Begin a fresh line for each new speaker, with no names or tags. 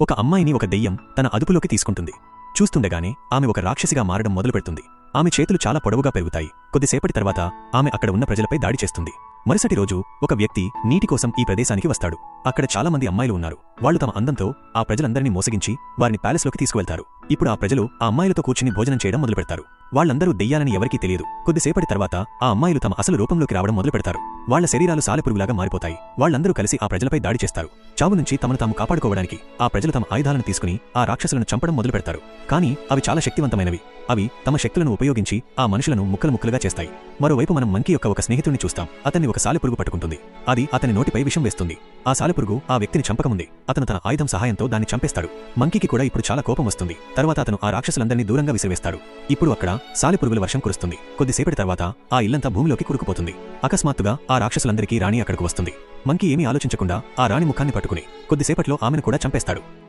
ఒక అమ్మాయిని ఒక దెయ్యం తన అదుపులోకి తీసుకుంటుంది. చూస్తుండగానే ఆమె ఒక రాక్షసిగా మారడం మొదలుపెడుతుంది. ఆమె చేతులు చాలా పొడవుగా పెరుగుతాయి. కొద్దిసేపటి తర్వాత ఆమె అక్కడ ఉన్న ప్రజలపై దాడి చేస్తుంది. మరుసటి రోజు ఒక వ్యక్తి నీటి కోసం ఈ ప్రదేశానికి వస్తాడు. అక్కడ చాలా మంది అమ్మాయిలు ఉన్నారు. వాళ్ళు తమ అందంతో ఆ ప్రజలందరినీ మోసగించి వారిని ప్యాలెస్లోకి తీసుకువెళ్తారు. ఇప్పుడు ఆ ప్రజలు ఆ అమ్మాయిలతో కూర్చుని భోజనం చేయడం మొదలుపెడతారు. వాళ్ళందరూ దెయ్యాలని ఎవరికీ తెలియదు. కొద్దిసేపటి తర్వాత ఆ అమ్మాయిలు తమ అసలు రూపంలోకి రావడం మొదలు పెడతారు వాళ్ళ శరీరాలు సాలెపురుగులాగా మారిపోతాయి. వాళ్ళందరూ కలిసి ఆ ప్రజలపై దాడి చేస్తారు. చావు నుంచి తమను తాము కాపాడుకోవడానికి ఆ ప్రజలు తమ ఆయుధాలను తీసుకుని ఆ రాక్షసులను చంపడం మొదలు పెడతారు కానీ అవి చాలా శక్తివంతమైనవి. అవి తమ శక్తులను ఉపయోగించి ఆ మనుషులను ముక్కలు ముక్కలుగా చేస్తాయి. మరోవైపు మనం మంకీ యొక్క ఒక స్నేహితుడిని చూస్తాం. అతన్ని ఒక సాలెపురుగు పట్టుకుంటుంది. అది అతని నోటిపై విషం వేస్తుంది. ఆ సాలెపురుగు ఆ వ్యక్తిని చంపకముందే అతను తన ఆయుధం సహాయంతో దాన్ని చంపేస్తాడు. మంకీకి కూడా ఇప్పుడు చాలా కోపం వస్తుంది. తర్వాత అతను ఆ రాక్షసులందరినీ దూరంగా విసిరివేస్తాడు. ఇప్పుడు అక్కడ సాలెపురుగుల వర్షం కురుస్తుంది. కొద్దిసేపటి తర్వాత ఆ ఇల్లంతా భూమిలోకి కురుకుపోతుంది. అకస్మాత్తుగా ఆ రాక్షసులందరికీ రాణి అక్కడికి వస్తుంది. మంకీ ఏమీ ఆలోచించకుండా ఆ రాణి ముఖాన్ని పట్టుకుని కొద్దిసేపట్లో ఆమెను కూడా చంపేస్తాడు.